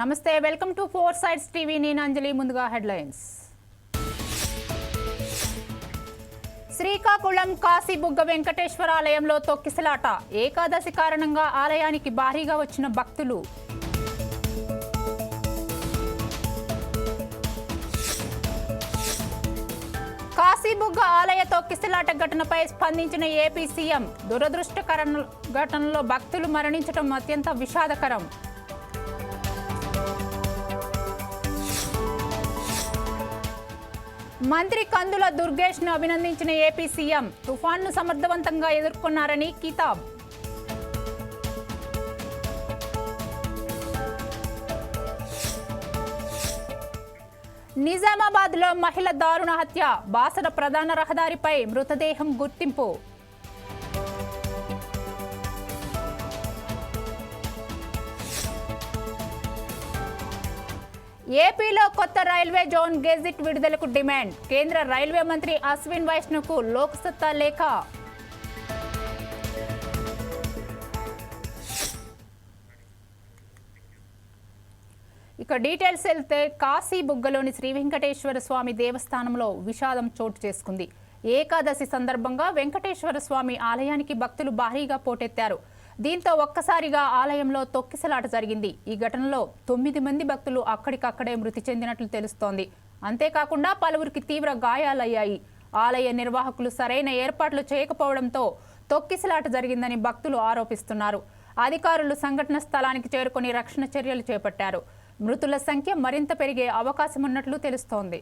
నమస్తే welcome to Four Sides TV. నేను అంజలి ముందుగా హెడ్లైన్స్. శ్రీకాకుళం కాశీబుగ్గ వెంకటేశ్వర ఆలయంలో తొక్కిసలాట. ఏకాదశి కారణంగా ఆలయానికి భారీగా వచ్చిన భక్తులు. కాశీబుగ్గ ఆలయ తొక్కిసలాట ఘటనపై స్పందించిన ఏపీ సీఎం దురదృష్టకర ఘటనలో భక్తులు మరణించడం అత్యంత విషాదకరం. మంత్రి కందుల దుర్గేష్ను అభినందించిన ఏపీ సీఎం తుఫాన్ను సమర్థవంతంగా ఎదుర్కొన్నారని కితాబ్. నిజామాబాద్లో మహిళ దారుణ హత్య. బాసర ప్రధాన రహదారిపై మృతదేహం గుర్తింపు. ఏపీలో కొత్త రైల్వే జోన్ గెజిట్ విడుదలకు డిమాండ్. కేంద్ర రైల్వే మంత్రి అశ్విన్ వైష్ణవ్కు లోక్సత్తా లేఖ. ఇక డీటెయిల్స్ వెళ్తే కాశీ బుగ్గలోని శ్రీ వెంకటేశ్వర స్వామి దేవస్థానంలో విషాదం చోటు చేసుకుంది. ఏకాదశి సందర్భంగా వెంకటేశ్వర స్వామి ఆలయానికి భక్తులు భారీగా పోటెత్తారు. దీంతో ఒక్కసారిగా ఆలయంలో తొక్కిసలాట జరిగింది. ఈ ఘటనలో తొమ్మిది మంది భక్తులు అక్కడికక్కడే మృతి చెందినట్లు తెలుస్తోంది. అంతేకాకుండా పలువురికి తీవ్ర గాయాలయ్యాయి. ఆలయ నిర్వాహకులు సరైన ఏర్పాట్లు చేయకపోవడంతో తొక్కిసలాట జరిగిందని భక్తులు ఆరోపిస్తున్నారు. అధికారులు సంఘటన స్థలానికి చేరుకొని రక్షణ చర్యలు చేపట్టారు. మృతుల సంఖ్య మరింత పెరిగే అవకాశం ఉన్నట్లు తెలుస్తోంది.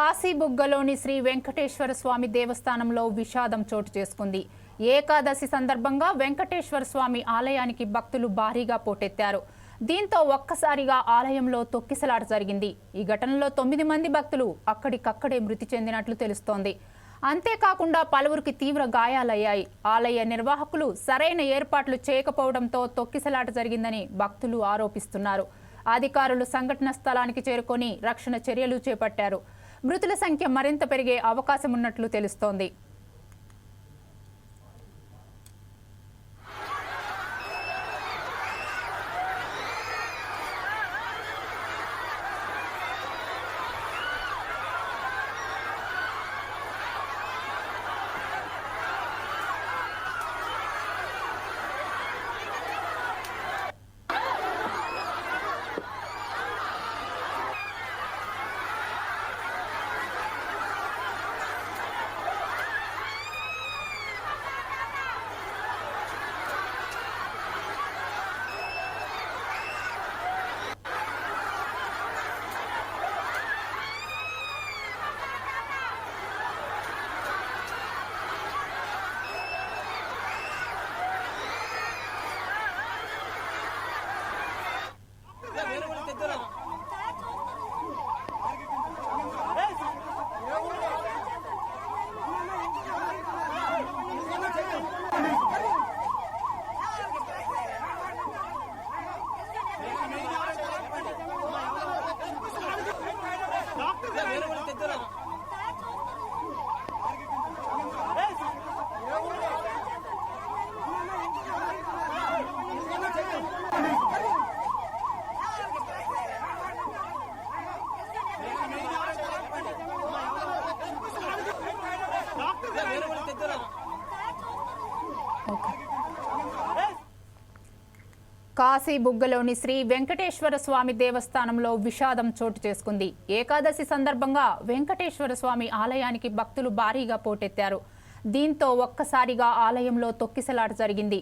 కాశీబుగ్గలోని శ్రీ వెంకటేశ్వర స్వామి దేవస్థానంలో విషాదం చోటు చేసుకుంది. ఏకాదశి సందర్భంగా వెంకటేశ్వర స్వామి ఆలయానికి భక్తులు భారీగా పోటెత్తారు. దీంతో ఒక్కసారిగా ఆలయంలో తొక్కిసలాట జరిగింది. ఈ ఘటనలో తొమ్మిది మంది భక్తులు అక్కడికక్కడే మృతి చెందినట్లు తెలుస్తోంది. అంతేకాకుండా పలువురికి తీవ్ర గాయాలయ్యాయి. ఆలయ నిర్వాహకులు సరైన ఏర్పాట్లు చేయకపోవడంతో తొక్కిసలాట జరిగిందని భక్తులు ఆరోపిస్తున్నారు. అధికారులు సంఘటన స్థలానికి చేరుకొని రక్షణ చర్యలు చేపట్టారు. మృతుల సంఖ్య మరింత పెరిగే అవకాశం ఉన్నట్లు తెలుస్తోంది. కాశీ బుగ్గలోని శ్రీ వెంకటేశ్వర స్వామి దేవస్థానంలో విషాదం చోటు చేసుకుంది. ఏకాదశి సందర్భంగా వెంకటేశ్వర స్వామి ఆలయానికి భక్తులు భారీగా పోటెత్తారు. దీంతో ఒక్కసారిగా ఆలయంలో తొక్కిసలాట జరిగింది.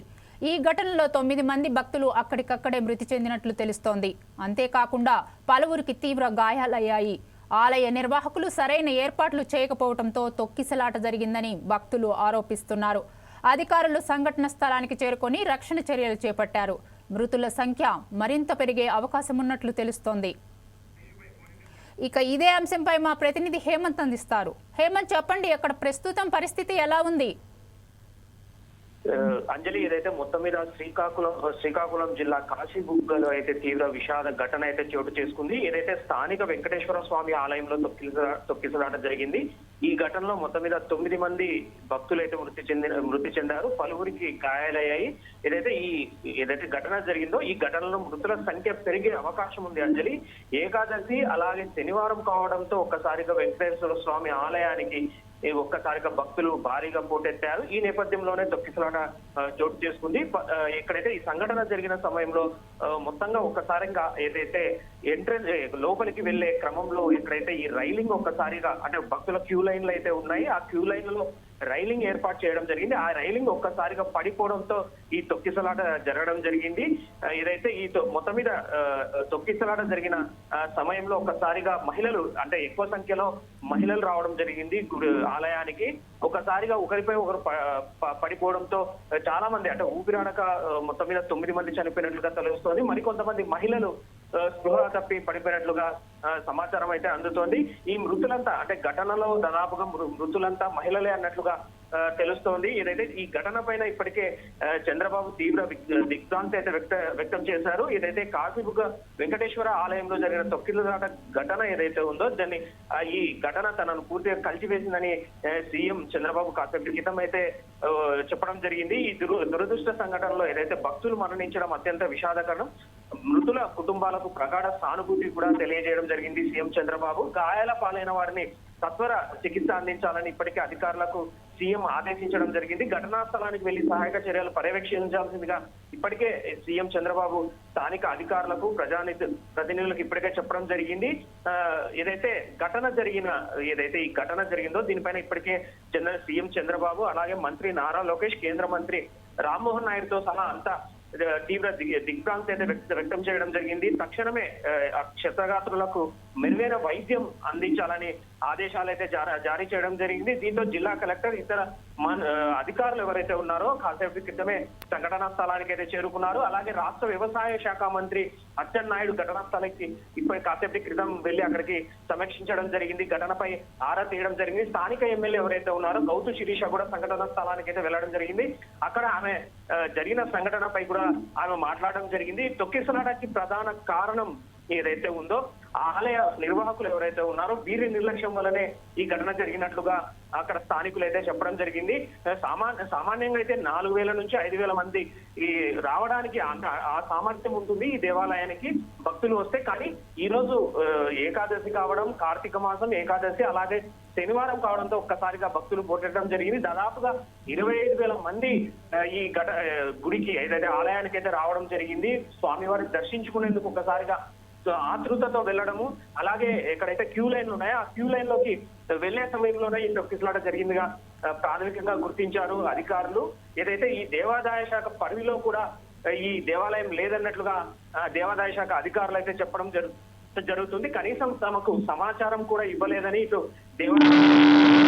ఈ ఘటనలో తొమ్మిది మంది భక్తులు అక్కడికక్కడే మృతి చెందినట్లు తెలుస్తోంది. అంతేకాకుండా పలువురికి తీవ్ర గాయాలయ్యాయి. ఆలయ నిర్వాహకులు సరైన ఏర్పాట్లు చేయకపోవడంతో తొక్కిసలాట జరిగిందని భక్తులు ఆరోపిస్తున్నారు. అధికారులు సంఘటన స్థలానికి చేరుకొని రక్షణ చర్యలు చేపట్టారు. మృతుల సంఖ్య మరింత పెరిగే అవకాశం ఉన్నట్లు తెలుస్తోంది. ఇక ఇదే అంశంపై మా ప్రతినిధి హేమంత్ అందిస్తారు. హేమంత్ చెప్పండి అక్కడ ప్రస్తుతం పరిస్థితి ఎలా ఉంది? అంజలి ఏదైతే మొత్తం మీద శ్రీకాకుళం శ్రీకాకుళం జిల్లా కాశీబుగ్గలో అయితే తీవ్ర విషాద ఘటన అయితే చోటు చేసుకుంది. ఏదైతే స్థానిక వెంకటేశ్వర స్వామి ఆలయంలో తొక్కిసలా తొక్కిసలాట జరిగింది ఈ ఘటనలో మొత్తం మీద తొమ్మిది మంది భక్తులు అయితే మృతి చెందిన మృతి చెందారు. పలువురికి గాయాలయ్యాయి. ఏదైతే ఈ ఏదైతే ఘటన జరిగిందో ఈ ఘటనలో మృతుల సంఖ్య పెరిగే అవకాశం ఉంది అంజలి. ఏకాదశి అలాగే శనివారం కావడంతో ఒక్కసారిగా వెంకటేశ్వర స్వామి ఆలయానికి ఈ ఒక్కసారిగా భక్తులు భారీగా పోటెత్తారు. ఈ నేపథ్యంలోనే తొక్కిసలాట చోటు చేసుకుంది. ఎక్కడైతే ఈ సంఘటన జరిగిన సమయంలో మొత్తంగా ఒక్కసారిగా ఏదైతే ఎంట్రెన్స్ లోపలికి వెళ్ళే క్రమంలో ఎక్కడైతే ఈ రైలింగ్ ఒక్కసారిగా అంటే భక్తుల క్యూ లైన్లు అయితే ఉన్నాయి. ఆ క్యూ లైన్లలో రైలింగ్ ఏర్పాటు చేయడం జరిగింది. ఆ రైలింగ్ ఒక్కసారిగా పడిపోవడంతో ఈ తొక్కిసలాట జరగడం జరిగింది. ఏదైతే ఈ తొ- మొత్తం మీద తొక్కిసలాట జరిగిన సమయంలో ఒక్కసారిగా మహిళలు అంటే ఎక్కువ సంఖ్యలో మహిళలు రావడం జరిగింది గుడి ఆలయానికి. ఒకసారిగా ఒకరిపై ఒకరు ప- ప- పడిపోవడంతో చాలా మంది అంటే ఊపిరాడక మొత్తం మీద తొమ్మిది మంది చనిపోయినట్లుగా తెలుస్తోంది. మరికొంతమంది మహిళలు స్పృహ తప్పి పడిపోయినట్లుగా సమాచారం అయితే అందుతోంది. ఈ మృతులంతా అంటే ఘటనలో దాదాపుగా మృతులంతా మహిళలే అన్నట్లుగా తెలుస్తోంది. ఏదైతే ఈ ఘటన పైన ఇప్పటికే చంద్రబాబు తీవ్ర దిగ్భ్రాంతి అయితే వ్యక్త వ్యక్తం చేశారు. ఏదైతే కాశీబుగ్గ వెంకటేశ్వర ఆలయంలో జరిగిన తొక్కిసలాట ఘటన ఏదైతే ఉందో దాన్ని ఈ ఘటన తనను పూర్తిగా కలిసివేసిందని సీఎం చంద్రబాబు కాసేపు క్రితం అయితే చెప్పడం జరిగింది. ఈ దురు దురదృష్ట సంఘటనలో ఏదైతే భక్తులు మరణించడం అత్యంత విషాదకరం మృతుల కుటుంబాలకు ప్రగాఢ సానుభూతి కూడా తెలియజేయడం జరిగింది సీఎం చంద్రబాబు. గాయాల పాలైన వారిని సత్వర చికిత్స అందించాలని ఇప్పటికే అధికారులకు సీఎం ఆదేశించడం జరిగింది. ఘటనా స్థలానికి వెళ్ళి సహాయక చర్యలు పర్యవేక్షించాల్సిందిగా ఇప్పటికే సీఎం చంద్రబాబు స్థానిక అధికారులకు ప్రజానిధి ప్రతినిధులకు ఇప్పటికే చెప్పడం జరిగింది. ఏదైతే ఘటన జరిగిన ఏదైతే ఈ ఘటన జరిగిందో దీనిపైన ఇప్పటికే చంద్ర సీఎం చంద్రబాబు అలాగే మంత్రి నారా లోకేష్ కేంద్ర మంత్రి రామ్మోహన్ నాయుడుతో సహా అంతా తీవ్ర దిగ్భ్రాంతి అయితే వ్యక్త- వ్యక్తం చేయడం జరిగింది. తక్షణమే క్షతగాత్రులకు మెరుగైన వైద్యం అందించాలని ఆదేశాలు అయితే జారీ- జారీ చేయడం జరిగింది. దీంతో జిల్లా కలెక్టర్ ఇతర అధికారులు ఎవరైతే ఉన్నారో కాసేపు క్రితమే సంఘటనా స్థలానికి అయితే చేరుకున్నారు. అలాగే రాష్ట్ర వ్యవసాయ శాఖ మంత్రి అచ్చెన్నాయుడు ఘటనా స్థలానికి ఇప్పటి కాసేపటి క్రితం వెళ్ళి అక్కడికి సమీక్షించడం జరిగింది. ఘటనపై ఆరా తీయడం జరిగింది. స్థానిక ఎమ్మెల్యే ఎవరైతే ఉన్నారో గౌతు శిరీష కూడా సంఘటన స్థలానికి అయితే వెళ్ళడం జరిగింది. అక్కడ ఆమె జరిగిన సంఘటనపై కూడా ఆమె మాట్లాడడం జరిగింది. తొక్కిసలాటకి ప్రధాన కారణం ఏదైతే ఉందో ఆ ఆలయ నిర్వాహకులు ఎవరైతే ఉన్నారో వీరి నిర్లక్ష్యం వల్లనే ఈ ఘటన జరిగినట్లుగా అక్కడ స్థానికులు అయితే చెప్పడం జరిగింది. సామాన్య సామాన్యంగా అయితే నాలుగు వేల నుంచి ఐదు వేల మంది ఈ రావడానికి అంత- ఆ సామర్థ్యం ఉంటుంది ఈ దేవాలయానికి భక్తులు వస్తే. కానీ ఈ రోజు ఏకాదశి కావడం కార్తీక మాసం ఏకాదశి అలాగే శనివారం కావడంతో ఒక్కసారిగా భక్తులు పోటెట్టడం జరిగింది. దాదాపుగా ఇరవై ఐదు వేల మంది ఈ ఘట గుడికి ఏదైతే ఆలయానికి అయితే రావడం జరిగింది స్వామివారిని దర్శించుకునేందుకు ఒక్కసారిగా ఆతృతతో వెళ్ళడము అలాగే ఎక్కడైతే క్యూ లైన్ ఉన్నాయో ఆ క్యూ లైన్లోకి వెళ్ళే సమయంలోనే ఈ తొక్కిసలాట జరిగిందిగా ప్రాథమికంగా గుర్తించారు అధికారులు. ఏదైతే ఈ దేవాదాయ శాఖ పరిధిలో కూడా ఈ దేవాలయం లేదన్నట్లుగా దేవాదాయ శాఖ అధికారులు అయితే చెప్పడం జరుగు జరుగుతుంది. కనీసం తమకు సమాచారం కూడా ఇవ్వలేదని ఇటు దేవాలయం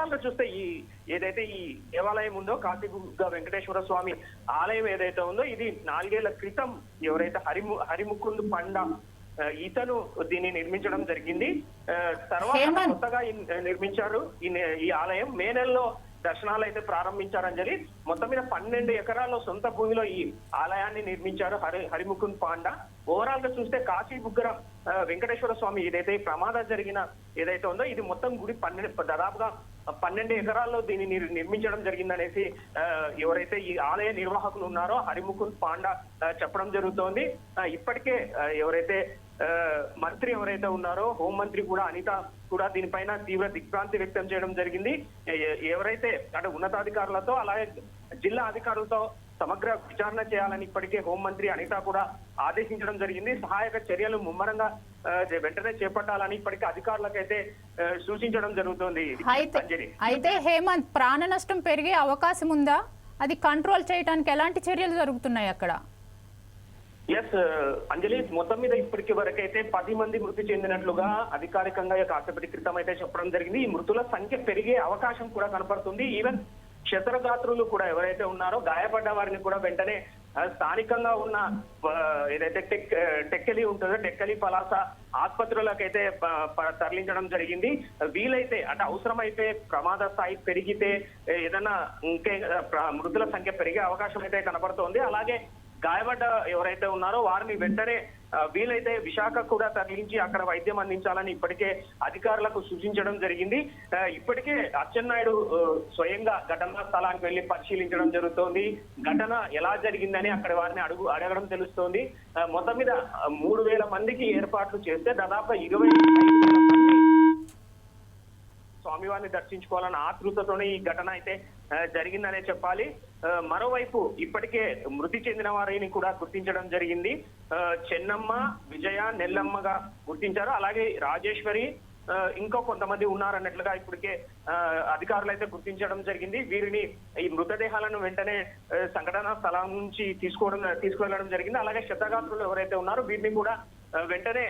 ఓవరాల్గా చూస్తే ఈ ఏదైతే ఈ దేవాలయం ఉందో కాశీబుగ్గ వెంకటేశ్వర స్వామి ఆలయం ఏదైతే ఉందో ఇది నాలుగేళ్ళ క్రితం ఎవరైతే హరిము హరిముకుందు పండ ఇతను దీన్ని నిర్మించడం జరిగింది. తర్వాత. కొత్తగా నిర్మించారు. ఈ ఆలయం మే నెలలో దర్శనాలు అయితే ప్రారంభించారని చెప్పి మొత్తం మీద పన్నెండు ఎకరాల్లో సొంత భూమిలో ఈ ఆలయాన్ని నిర్మించారు హరి హరిముకుంద్ పాండా. ఓవరాల్గా చూస్తే కాశీ బుగ్గర వెంకటేశ్వర స్వామి ఏదైతే ప్రమాదం జరిగిన ఏదైతే ఉందో ఇది మొత్తం గుడి పన్నెండు దాదాపుగా పన్నెండు ఎకరాల్లో దీన్ని నిర్- నిర్మించడం జరిగిందనేసి ఎవరైతే ఈ ఆలయ నిర్వాహకులు ఉన్నారో హరిముకుంద్ పాండా చెప్పడం జరుగుతోంది. ఇప్పటికే ఎవరైతే ఆ, మంత్రి ఎవరైతే ఉన్నారో హోంమంత్రి కూడా అనిత కూడా దీనిపైన తీవ్ర దిగ్భ్రాంతి వ్యక్తం చేయడం జరిగింది. ఎవరైతే అంటే ఉన్నతాధికారులతో అలాగే జిల్లా అధికారులతో సమగ్ర విచారణ చేయాలని ఇప్పటికే హోంమంత్రి అనిత కూడా ఆదేశించడం జరిగింది. సహాయక చర్యలు ముమ్మరంగా వెంటనే చేపట్టాలని ఇప్పటికే అధికారులకైతే సూచించడం జరుగుతోంది. అయితే హేమంత్ ప్రాణ నష్టం పెరిగే అవకాశం ఉందా? అది కంట్రోల్ చేయడానికి ఎలాంటి చర్యలు జరుగుతున్నాయి అక్కడ? ఎస్ అంజలి మొత్తం మీద ఇప్పటికి వరకైతే పది మంది మృతి చెందినట్లుగా అధికారికంగా కాసేపటి క్రితం అయితే చెప్పడం జరిగింది. ఈ మృతుల సంఖ్య పెరిగే అవకాశం కూడా కనపడుతుంది. ఈవెన్ క్షతగాత్రులు కూడా ఎవరైతే ఉన్నారో గాయపడ్డ వారిని కూడా వెంటనే స్థానికంగా ఉన్న ఏదైతే టెక్ టెక్కలి ఉంటుందో టెక్కలి పలాస ఆసుపత్రులకైతే అయితే తరలించడం జరిగింది. వీలైతే అంటే అవసరమైతే ప్రమాద స్థాయి పెరిగితే ఏదైనా ఇంకే ప్ర- మృతుల సంఖ్య పెరిగే అవకాశం అయితే కనబడుతోంది. అలాగే గాయపడ్డ ఎవరైతే ఉన్నారో వారిని వెంటనే వీలైతే విశాఖ కూడా తరలించి అక్కడ వైద్యం అందించాలని ఇప్పటికే అధికారులకు సూచించడం జరిగింది. ఇప్పటికే అచ్చెన్నాయుడు స్వయంగా ఘటనా స్థలానికి వెళ్ళి పరిశీలించడం జరుగుతోంది. ఘటన ఎలా జరిగిందని అక్కడ వారిని అడుగు అడగడం తెలుస్తోంది. మొత్తం మీద మూడు వేల మందికి ఏర్పాట్లు చేస్తే దాదాపు ఇరవై స్వామివారిని దర్శించుకోవాలన్న ఆతృతతోనే ఈ ఘటన అయితే జరిగిందనే చెప్పాలి. మరోవైపు ఇప్పటికే మృతి చెందిన వారిని కూడా గుర్తించడం జరిగింది. ఆ, చెన్నమ్మ విజయ నెల్లమ్మగా గుర్తించారు. అలాగే రాజేశ్వరి ఆ, ఇంకో కొంతమంది ఉన్నారన్నట్లుగా ఇప్పటికే ఆ, అధికారులు అయితే గుర్తించడం జరిగింది. వీరిని ఈ మృతదేహాలను వెంటనే సంఘటనా స్థలం నుంచి తీసుకోవడం తీసుకువెళ్ళడం జరిగింది. అలాగే శతగాత్రులు ఎవరైతే ఉన్నారో వీరిని కూడా వెంటనే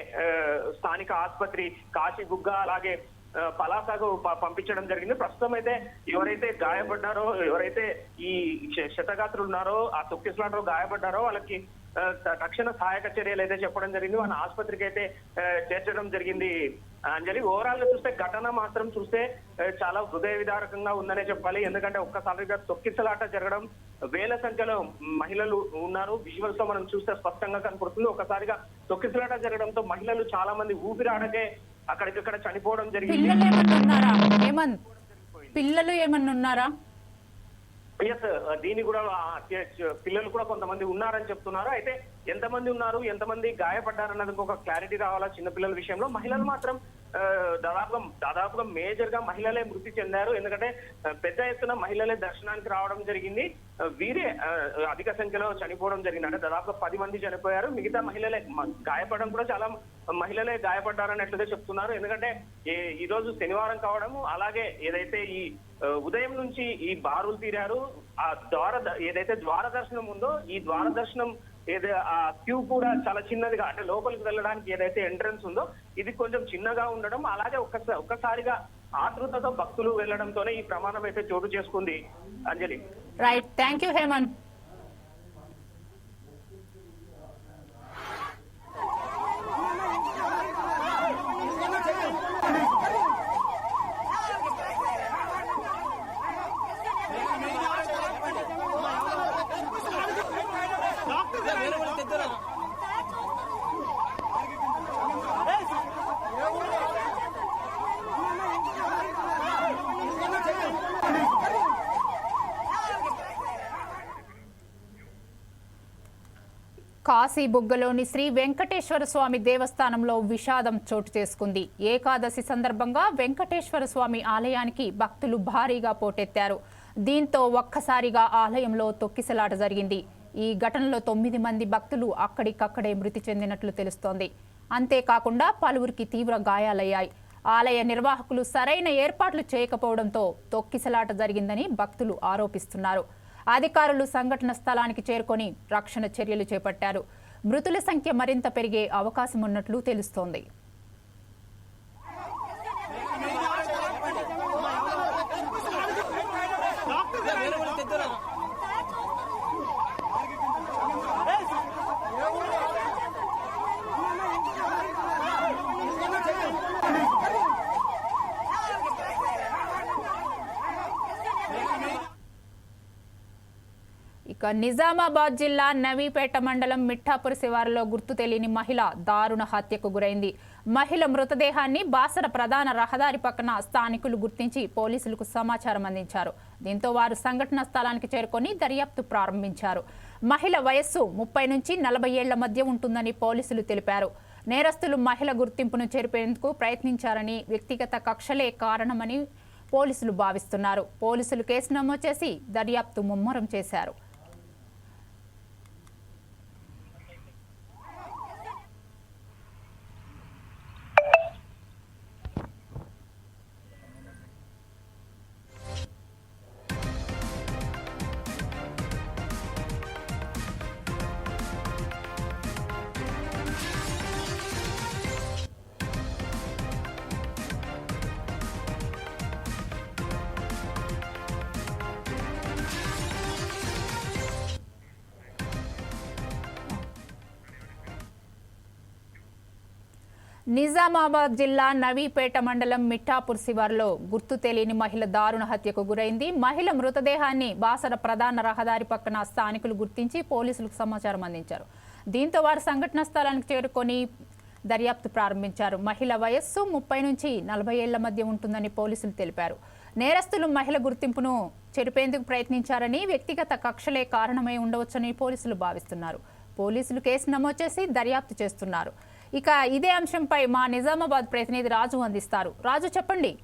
స్థానిక ఆసుపత్రి కాశీగుగ్గ అలాగే పలాసాకు ప- పంపించడం జరిగింది. ప్రస్తుతం అయితే ఎవరైతే గాయపడ్డారో ఎవరైతే ఈ శతగాత్రులు ఉన్నారో ఆ తొక్కిసలాటలో గాయపడ్డారో వాళ్ళకి తక్షణ సహాయక చర్యలు అయితే చెప్పడం జరిగింది. వాళ్ళ ఆసుపత్రికి అయితే చేర్చడం జరిగింది అంజలి. ఓవరాల్గా చూస్తే ఘటన మాత్రం చూస్తే చాలా హృదయ విదారకంగా ఉందనే చెప్పాలి. ఎందుకంటే ఒక్కసారిగా తొక్కిసలాట జరగడం వేల సంఖ్యలో మహిళలు ఉన్నారు. విజువల్స్లో మనం చూస్తే స్పష్టంగా కనపడుతుంది. ఒక్కసారిగా తొక్కిసలాట జరగడంతో మహిళలు చాలా మంది ఊపిరాడకే అక్కడికక్కడ చనిపోవడం జరిగింది. పిల్లలు ఏమన్నా ఉన్నారా? పిల్లలు ఏమన్నా ఉన్నారా? ఎస్ దీని కూడా పిల్లలు కూడా కొంతమంది ఉన్నారని చెప్తున్నారు. అయితే ఎంతమంది ఉన్నారు? ఎంతమంది గాయపడ్డారన్నది ఒక క్లారిటీ రావాలా చిన్నపిల్లల విషయంలో? మహిళలు మాత్రం దాదాపుగా దాదాపుగా మేజర్గా మహిళలే మృతి చెందారు. ఎందుకంటే పెద్ద ఎత్తున మహిళలే దర్శనానికి రావడం జరిగింది. వీరే అధిక సంఖ్యలో చనిపోవడం జరిగింది అంటే దాదాపుగా పది మంది చనిపోయారు. మిగతా మహిళలే గాయపడడం కూడా చాలా మహిళలే గాయపడ్డారన్నట్లుగా చెప్తున్నారు. ఎందుకంటే ఈ- రోజు శనివారం కావడము అలాగే ఏదైతే ఈ ఉదయం నుంచి ఈ బారులు తీరారు ఆ ద్వార ఏదైతే ద్వార దర్శనం ఉందో ఈ ద్వార దర్శనం ఏదో ఆ క్యూ కూడా చాలా చిన్నదిగా అంటే లోపలికి వెళ్ళడానికి ఏదైతే ఎంట్రన్స్ ఉందో ఇది కొంచెం చిన్నగా ఉండడం అలాగే ఒక్కసారి ఒక్కసారిగా ఆతృతతో భక్తులు వెళ్ళడంతోనే ఈ ప్రమాదం అయితే చోటు చేసుకుంది Anjali. Right thank you Hemanth Kasi బుగ్గలోని Sri Venkateswara Swamy దేవస్థానంలో విషాదం చోటు చేసుకుంది. ఏకాదశి సందర్భంగా వెంకటేశ్వర స్వామి ఆలయానికి భక్తులు భారీగా పోటెత్తారు. దీంతో ఒక్కసారిగా ఆలయంలో తొక్కిసలాట జరిగింది. ఈ ఘటనలో తొమ్మిది మంది భక్తులు అక్కడికక్కడే మృతి చెందినట్లు తెలుస్తోంది. అంతేకాకుండా పలువురికి తీవ్ర గాయాలయ్యాయి. ఆలయ నిర్వాహకులు సరైన ఏర్పాట్లు చేయకపోవడంతో తొక్కిసలాట జరిగిందని భక్తులు ఆరోపిస్తున్నారు. అధికారులు సంఘటన స్థలానికి చేరుకొని రక్షణ చర్యలు చేపట్టారు. మృతుల సంఖ్య మరింత పెరిగే అవకాశం ఉన్నట్లు తెలుస్తోంది. నిజామాబాద్ జిల్లా నవీపేట మండలం మిఠాపూర్ శివారులో గుర్తు తెలియని మహిళ దారుణ హత్యకు గురైంది. మహిళ మృతదేహాన్ని బాసర ప్రధాన రహదారి పక్కన స్థానికులు గుర్తించి పోలీసులకు సమాచారం అందించారు. దీంతో వారు సంఘటన స్థలానికి చేరుకొని దర్యాప్తు ప్రారంభించారు. మహిళ వయస్సు ముప్పై నుంచి నలభై ఏళ్ళ మధ్య ఉంటుందని పోలీసులు తెలిపారు. నేరస్తులు మహిళ గుర్తింపును చెరిపేందుకు ప్రయత్నించారని వ్యక్తిగత కక్షలే కారణమని పోలీసులు భావిస్తున్నారు. పోలీసులు కేసు నమోదు చేసి దర్యాప్తు ముమ్మరం చేశారు. నిజామాబాద్ జిల్లా నవీపేట మండలం మిఠాపూర్ శివార్లో గుర్తు తెలియని మహిళ దారుణ హత్యకు గురైంది. మహిళ మృతదేహాన్ని బాసర ప్రధాన రహదారి పక్కన స్థానికులు గుర్తించి పోలీసులకు సమాచారం అందించారు. దీంతో వారు సంఘటనా స్థలానికి చేరుకొని దర్యాప్తు ప్రారంభించారు. మహిళ వయస్సు ముప్పై నుంచి నలభై ఏళ్ళ మధ్య ఉంటుందని పోలీసులు తెలిపారు. నేరస్తులు మహిళ గుర్తింపును చెరిపేందుకు ప్రయత్నించారని వ్యక్తిగత కక్షలే కారణమై ఉండవచ్చని పోలీసులు భావిస్తున్నారు. పోలీసులు కేసు నమోదు చేసి దర్యాప్తు చేస్తున్నారు. ఇక ఇదే అంశంపై మా నిజామాబాద్ ప్రతినిధి రాజు అందిస్తారు. రాజు చెప్పండి.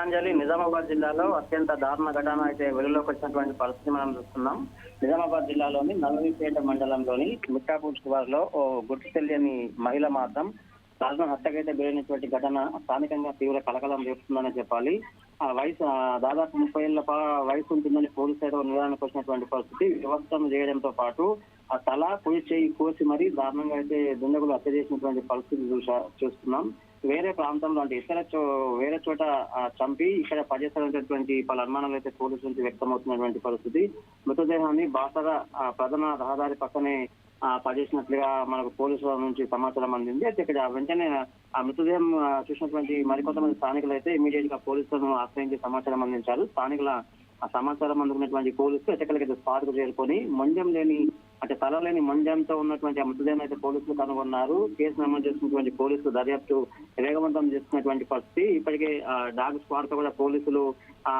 అంజలి నిజామాబాద్ జిల్లాలో అత్యంత దారుణ ఘటన అయితే వెలుగులోకి వచ్చినటువంటి పరిస్థితి మనం చూస్తున్నాం. నిజామాబాద్ జిల్లాలోని నల్లవిపేట మండలంలోని మిట్టాపూర్ శివారులో ఓ గుర్తు తెలియని మహిళ మాత్రం దారుణ హత్యకైతే గురైనటువంటి ఘటన స్థానికంగా తీవ్ర కలకలం రేపుతుందని చెప్పాలి. ఆ వయసు దాదాపు ముప్పై ఏళ్ళ పా- వయసు ఉంటుందని పోలీసు అయితే నిర్ధారణకు వచ్చినటువంటి పరిస్థితి వ్యవస్థను చేయడంతో పాటు ఆ తల పొడి చేయి కోసి మరీ దారుణంగా అయితే దుండగులు హత్య చేసినటువంటి పరిస్థితి చూసా చూస్తున్నాం. వేరే ప్రాంతంలో అంటే ఇతర చో వేరే చోట చంపి ఇక్కడ పనిచేస్తున్నటువంటి పలు అనుమానాలు అయితే పోలీసు నుంచి వ్యక్తమవుతున్నటువంటి పరిస్థితి. మృతదేహాన్ని బాసర ప్రధాన రహదారి పక్కనే పనిచేసినట్లుగా పడేసినట్లుగా మనకు పోలీసుల నుంచి సమాచారం అందింది. అయితే ఇక్కడ వెంటనే ఆ మృతదేహం చూసినటువంటి మరికొంతమంది స్థానికులు అయితే ఇమీడియట్గా పోలీసులను ఆశ్రయించి సమాచారం అందించారు. స్థానికుల ఆ సమాచారం అందుకున్నటువంటి పోలీసులు ఎటకలకి స్పాట్కు చేరుకొని మంజం లేని అంటే తల లేని మంజంతో ఉన్నటువంటి ఆ మృతదేహం అయితే పోలీసులు కనుగొన్నారు. కేసు నమోదు చేసినటువంటి పోలీసులు దర్యాప్తు వేగవంతం చేస్తున్నటువంటి పరిస్థితి. ఇప్పటికే డాగ్ స్క్వాడ్తో కూడా పోలీసులు ఆ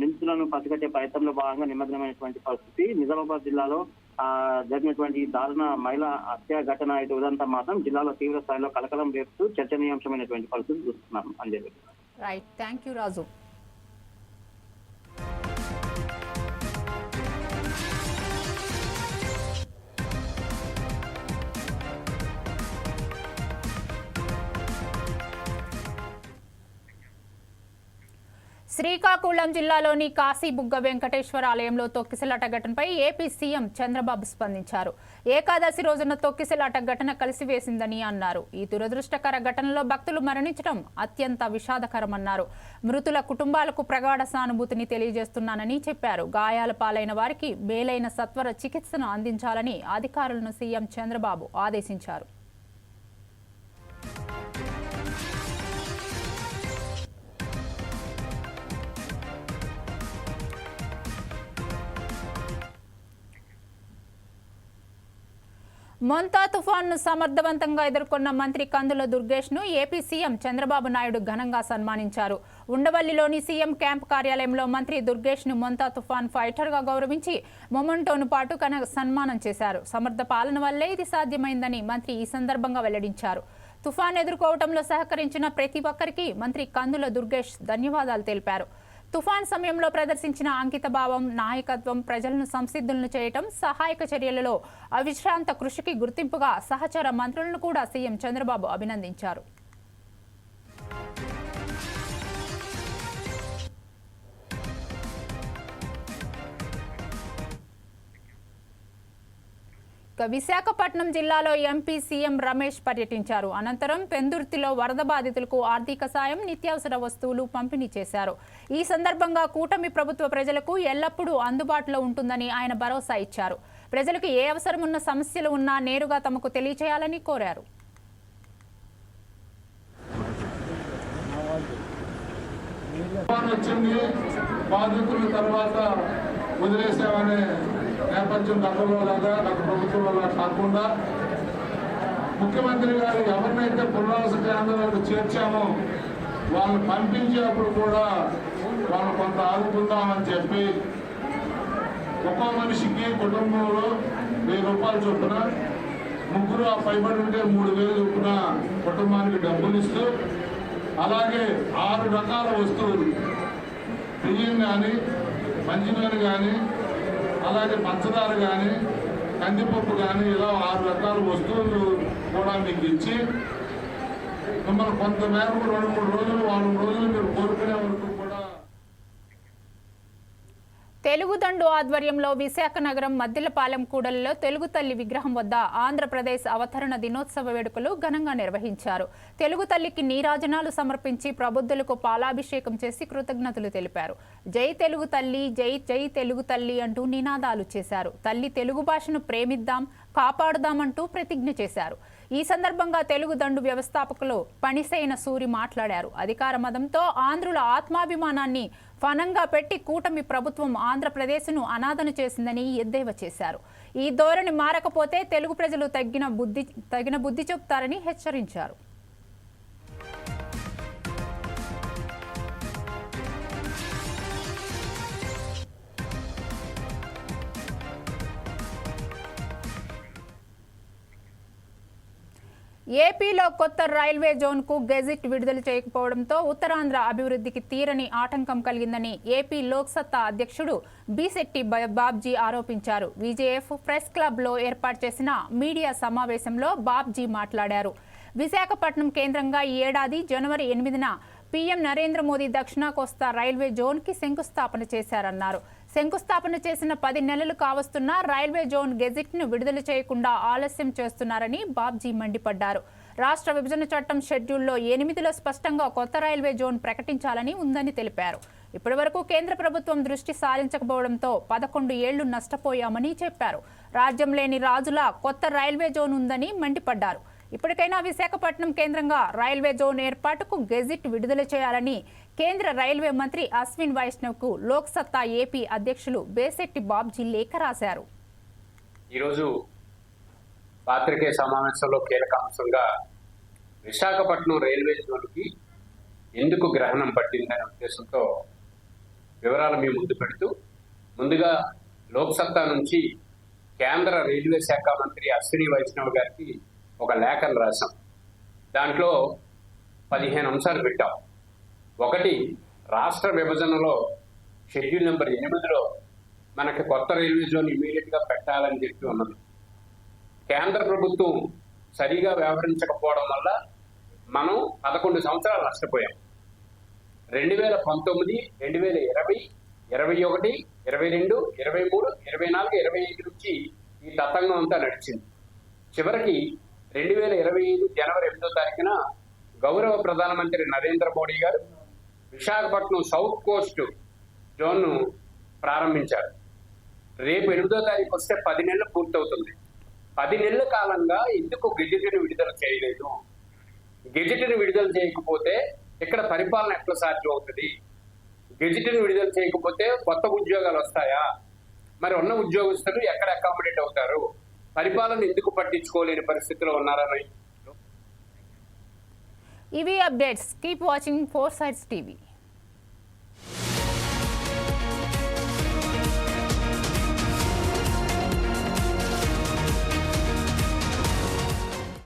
నిందితులను పసిగట్టే ప్రయత్నంలో భాగంగా నిమగ్నమైనటువంటి పరిస్థితి. నిజామాబాద్ జిల్లాలో ఆ జరిగినటువంటి దారుణ మహిళా హత్య ఘటన అయితే ఉదంతా మాత్రం జిల్లాలో తీవ్ర స్థాయిలో కలకలం రేపుతూ చర్చనీయాంశమైనటువంటి పరిస్థితి చూస్తున్నాం. Anjali. Right thank you Raju Srikakulam జిల్లాలోని కాశీబుగ్గ వెంకటేశ్వర ఆలయంలో తొక్కిసలాట ఘటనపై ఏపీ సీఎం చంద్రబాబు స్పందించారు. ఏకాదశి రోజున తొక్కిసలాట ఘటన కలిసివేసిందని అన్నారు. ఈ దురదృష్టకర ఘటనలో భక్తులు మరణించడం అత్యంత విషాదకరమన్నారు. మృతుల కుటుంబాలకు ప్రగాఢ సానుభూతిని తెలియజేస్తున్నానని చెప్పారు. గాయాల పాలైన వారికి మేలైన సత్వర చికిత్సను అందించాలని అధికారులను సీఎం చంద్రబాబు ఆదేశించారు. మొంతా తుఫాన్ను సమర్థవంతంగా ఎదుర్కొన్న మంత్రి కందుల దుర్గేష్ను ఏపీ సీఎం చంద్రబాబు నాయుడు ఘనంగా సన్మానించారు. ఉండవల్లిలోని సీఎం క్యాంప్ కార్యాలయంలో మంత్రి దుర్గేష్ను మొంతా తుఫాన్ ఫైటర్గా గౌరవించి మొమెంటోను పాటు కన సన్మానం చేశారు. సమర్థ పాలన వల్లే ఇది సాధ్యమైందని మంత్రి ఈ సందర్భంగా వెల్లడించారు. తుఫాన్ ఎదుర్కోవడంలో సహకరించిన ప్రతి ఒక్కరికి మంత్రి కందుల దుర్గేష్ ధన్యవాదాలు తెలిపారు. తుఫాన్ సమయంలో ప్రదర్శించిన అంకిత భావం నాయకత్వం ప్రజలను సంసిద్ధులను చేయటం సహాయక చర్యలలో అవిశ్రాంత కృషికి గుర్తింపుగా సహచర మంత్రులను కూడా సీఎం చంద్రబాబు అభినందించారు. విశాఖపట్నం జిల్లాలో ఎంపీ సీఎం రమేష్ పర్యటించారు. అనంతరం పెందుర్తిలో వరద బాధితులకు ఆర్థిక సాయం నిత్యావసర వస్తువులు పంపిణీ చేశారు. ఈ సందర్భంగా కూటమి ప్రభుత్వ ప్రజలకు ఎల్లప్పుడూ అందుబాటులో ఉంటుందని ఆయన భరోసా ఇచ్చారు. ప్రజలకు ఏ అవసరం ఉన్న సమస్యలు ఉన్నా నేరుగా తమకు తెలియచేయాలని కోరారు. వచ్చింది. బాధితుల తర్వాత వదిలేసామనే నేపథ్యం గతంలో లాగా గత ప్రభుత్వంలో కాకుండా ముఖ్యమంత్రి గారు ఎవరినైతే పునరావాస కేంద్రాలకు చేర్చామో వాళ్ళు పంపించేటప్పుడు కూడా వాళ్ళు కొంత ఆదుకుందామని చెప్పి ఒక్కో మనిషికి కుటుంబంలో వెయ్యి రూపాయలు చొప్పున ముగ్గురు ఆ పైబడి ఉంటే మూడు వేలు చొప్పున కుటుంబానికి డబ్బులు ఇస్తూ అలాగే ఆరు రకాల వస్తువులు బియ్యం కానీ మంచినూనె కానీ అలాగే పంచదార కానీ కందిపప్పు కానీ ఇలా ఆరు రకాల వస్తువులు కూడా మీకు ఇచ్చి మిమ్మల్ని కొంతమేరకు రెండు మూడు రోజులు వారం రోజులు మీరు కోరుకునే వరకు కూడా తెలుగుదండు ఆధ్వర్యంలో విశాఖ నగరం మద్దిలపాలెం కూడలిలో తెలుగు తల్లి విగ్రహం వద్ద ఆంధ్రప్రదేశ్ అవతరణ దినోత్సవ వేడుకలు ఘనంగా నిర్వహించారు. తెలుగు తల్లికి నీరాజనాలు సమర్పించి ప్రబుద్ధులకు పాలాభిషేకం చేసి కృతజ్ఞతలు తెలిపారు. జై తెలుగు తల్లి జై జై తెలుగు తల్లి అంటూ నినాదాలు చేశారు. తల్లి తెలుగు భాషను ప్రేమిద్దాం కాపాడుదామంటూ ప్రతిజ్ఞ చేశారు. ఈ సందర్భంగా తెలుగు దండు వ్యవస్థాపకులు పనిసైన సూరి మాట్లాడారు. అధికార మదంతో ఆంధ్రుల ఆత్మాభిమానాన్ని ఫనంగా పెట్టి కూటమి ప్రభుత్వం ఆంధ్రప్రదేశ్ను అనాథను చేసిందని ఎద్దేవా చేశారు. ఈ ధోరణి మారకపోతే తెలుగు ప్రజలు తగ్గిన బుద్ధి తగిన బుద్ధి చెప్తారని హెచ్చరించారు. ఏపీలో కొత్త రైల్వే జోన్కు గెజిట్ విడుదల చేయకపోవడంతో ఉత్తరాంధ్ర అభివృద్ధికి తీరని ఆటంకం కలిగిందని ఏపీ లోక్సత్తా అధ్యక్షుడు బీశెట్టి బాబ్జీ ఆరోపించారు. విజేఎఫ్ ప్రెస్ క్లబ్లో ఏర్పాటు చేసిన మీడియా సమావేశంలో బాబ్జీ మాట్లాడారు. విశాఖపట్నం కేంద్రంగా ఈ ఏడాది జనవరి ఎనిమిదిన పీఎం నరేంద్ర మోదీ దక్షిణ కోస్తా రైల్వే జోన్కి శంకుస్థాపన చేశారన్నారు. శంకుస్థాపన చేసిన పది నెలలు కావస్తున్నా రైల్వే జోన్ గెజిట్ను విడుదల చేయకుండా ఆలస్యం చేస్తున్నారని బాబ్జీ మండిపడ్డారు. రాష్ట్ర విభజన చట్టం షెడ్యూల్లో ఎనిమిదిలో స్పష్టంగా కొత్త రైల్వే జోన్ ప్రకటించాలని ఉందని తెలిపారు. ఇప్పటివరకు కేంద్ర ప్రభుత్వం దృష్టి సారించకపోవడంతో పదకొండు ఏళ్ళు నష్టపోయామని చెప్పారు. రాజ్యం లేని రాజుల కొత్త రైల్వే జోన్ ఉందని మండిపడ్డారు. ఇప్పటికైనా విశాఖపట్నం కేంద్రంగా రైల్వే జోన్ ఏర్పాటుకు గెజిట్ విడుదల చేయాలని కేంద్ర రైల్వే మంత్రి అశ్విన్ వైష్ణవ్కు లోక్సత్తా ఏపీ అధ్యక్షులు బేసెట్టి బాబ్జీ లేఖ రాశారు. ఈరోజు పాత్రికేయ సమావేశంలో కీలక అంశంగా విశాఖపట్నం రైల్వే జోన్కి ఎందుకు గ్రహణం పట్టిందనే ఉద్దేశంతో వివరాలు మీ ముందు పెడుతూ ముందుగా లోక్సత్తా నుంచి కేంద్ర రైల్వే శాఖ మంత్రి అశ్విని వైష్ణవ్ గారికి ఒక లేఖను రాశాం. దాంట్లో పదిహేను అంశాలు పెట్టాం. ఒకటి రాష్ట్ర విభజనలో షెడ్యూల్ నెంబర్ ఎనిమిదిలో మనకి కొత్త రైల్వే జోన్ ఇమీడియట్గా పెట్టాలని చెప్పి ఉన్నది. కేంద్ర ప్రభుత్వం సరిగా వ్యవహరించకపోవడం వల్ల మనం పదకొండు సంవత్సరాలు నష్టపోయాం. రెండు వేల పంతొమ్మిది రెండు వేల ఇరవై ఇరవై ఒకటి ఇరవై రెండు ఇరవై మూడు ఇరవై నాలుగు ఇరవై ఐదు నుంచి ఈ తతంగం అంతా నడిచింది. చివరికి రెండు వేల ఇరవై ఐదు జనవరి ఎనిమిదో తారీఖున గౌరవ ప్రధానమంత్రి నరేంద్ర మోడీ గారు విశాఖపట్నం సౌత్ కోస్ట్ జోన్ను ప్రారంభించారు. రేపు ఎనిమిదో తారీఖు వస్తే పది నెలలు పూర్తవుతుంది. పది నెలల కాలంగా ఎందుకు గెజిట్ను విడుదల చేయలేదు? గెజిట్ను విడుదల చేయకపోతే ఇక్కడ పరిపాలన ఎట్లా సాధ్యం అవుతుంది గెజిట్ను విడుదల చేయకపోతే కొత్త ఉద్యోగాలు వస్తాయా? మరి ఉన్న ఉద్యోగస్తులు ఎక్కడ అకామిడేట్ అవుతారు? పరిపాలన ఎందుకు పట్టించుకోలేని పరిస్థితిలో ఉన్నారని ఇవి updates. Keep watching Four Sides TV.